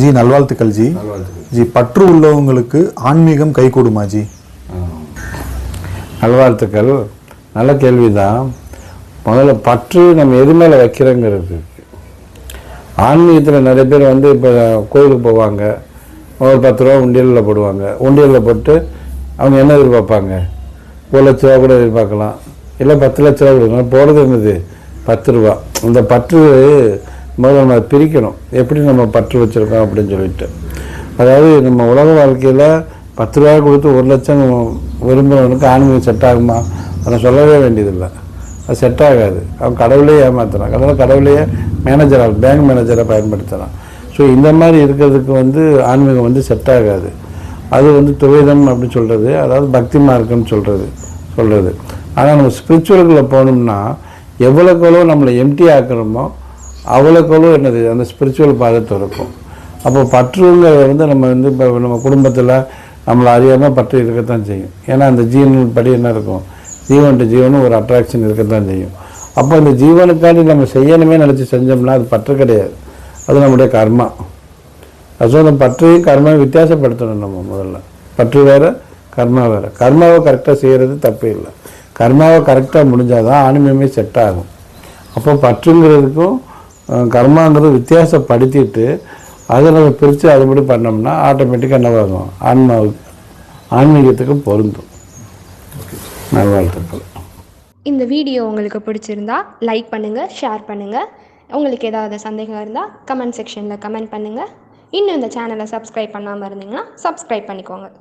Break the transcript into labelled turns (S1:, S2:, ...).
S1: G நல்வாழ்த்துக்கள் G. G பற்று உள்ளவங்களுக்கு ஆன்மீகம் கைகூடுமா ஜி?
S2: நல்வாழ்த்துக்கள். நல்ல கேள்விதான். முதல்ல பற்று நம்ம எது மேலே வைக்கிறோங்கிறது. ஆன்மீகத்தில் நிறைய பேர் வந்து இப்போ கோயிலுக்கு போவாங்க. ஒரு பத்து ரூபா உண்டியலில் போடுவாங்க. உண்டியலில் போட்டு அவங்க என்ன எதிர்பார்ப்பாங்க? ஒரு லட்ச ரூபா கூட எதிர்பார்க்கலாம். இல்லை பத்து லட்ச ரூபா கொடுக்கணும் போகிறது என்னது? பத்து ரூபா. இந்த பற்று முதல்ல நம்ம பிரிக்கணும். எப்படி நம்ம பற்று வச்சுருக்கோம் அப்படின்னு சொல்லிட்டு. அதாவது நம்ம உலக வாழ்க்கையில் பத்து ரூபா கொடுத்து ஒரு லட்சம் விரும்புகிறவனுக்கு ஆன்மீகம் செட் ஆகுமா? அதை சொல்லவே வேண்டியதில்லை. அது செட் ஆகாது. அவன் கடவுளே ஏமாத்துறான். கடவுளை கடவுளையே மேனேஜராக பேங்க் மேனேஜரை பயன்படுத்துகிறான் ஸோ இந்த மாதிரி இருக்கிறதுக்கு வந்து ஆன்மீகம் வந்து செட் ஆகாது. அது வந்து துவைதம் அப்படின்னு சொல்கிறது அதாவது பக்தி மார்க்கம்னு சொல்கிறது சொல்கிறது ஆனால் நம்ம ஸ்பிரிச்சுவலுக்குள்ளே போகணும்னா எவ்வளோக்கெவ்வளோ நம்மளை எம்டி ஆக்குறோமோ அவ்வளோக்கவ்வளோ என்னது அந்த ஸ்பிரிச்சுவல் பாதை திறக்கும் அப்போ பற்றுங்கிறத வந்து நம்ம வந்து இப்போ நம்ம குடும்பத்தில் நம்மளை அறியாமல் பற்று இருக்கத்தான் செய்யும். ஏன்னா அந்த ஜீவன் படி என்ன இருக்கும்? ஜீவன் டு ஜீவனும் ஒரு அட்ராக்ஷன் இருக்கத்தான் செய்யும். அப்போ அந்த ஜீவனுக்காண்டி நம்ம செய்யணுமே நினச்சி செஞ்சோம்னா அது பற்று கிடையாது. அது நம்முடைய கர்மா. அது அந்த பற்றையும் கர்மாவை வித்தியாசப்படுத்தணும் நம்ம முதல்ல. பற்று வேறு கர்மா வேறு. கர்மாவை கரெக்டாக செய்கிறது தப்பே இல்லை. கர்மாவை கரெக்டாக முடிஞ்சால் தான் ஆன்மீகமே செட் ஆகும். அப்போ பற்றுங்கிறதுக்கும் கர்மாங்கிறத வித்தியாசப்படுத்திட்டு அதை நம்ம பிரித்து அதுபடி பண்ணோம்னா ஆட்டோமேட்டிக்காக என்னவாகும் ஆன்மாவுக்கு ஆன்மீகத்துக்கு பொருந்தும். நல்வாழ்த்துக்கள்.
S3: இந்த வீடியோ உங்களுக்கு பிடிச்சிருந்தா லைக் பண்ணுங்கள் ஷேர் பண்ணுங்கள் உங்களுக்கு ஏதாவது சந்தேகம் இருந்தால் கமெண்ட் செக்ஷனில் கமெண்ட் பண்ணுங்கள் இன்னும் இந்த சேனலை சப்ஸ்கிரைப் பண்ணாமல் இருந்தீங்கன்னா சப்ஸ்கிரைப் பண்ணிக்கோங்க.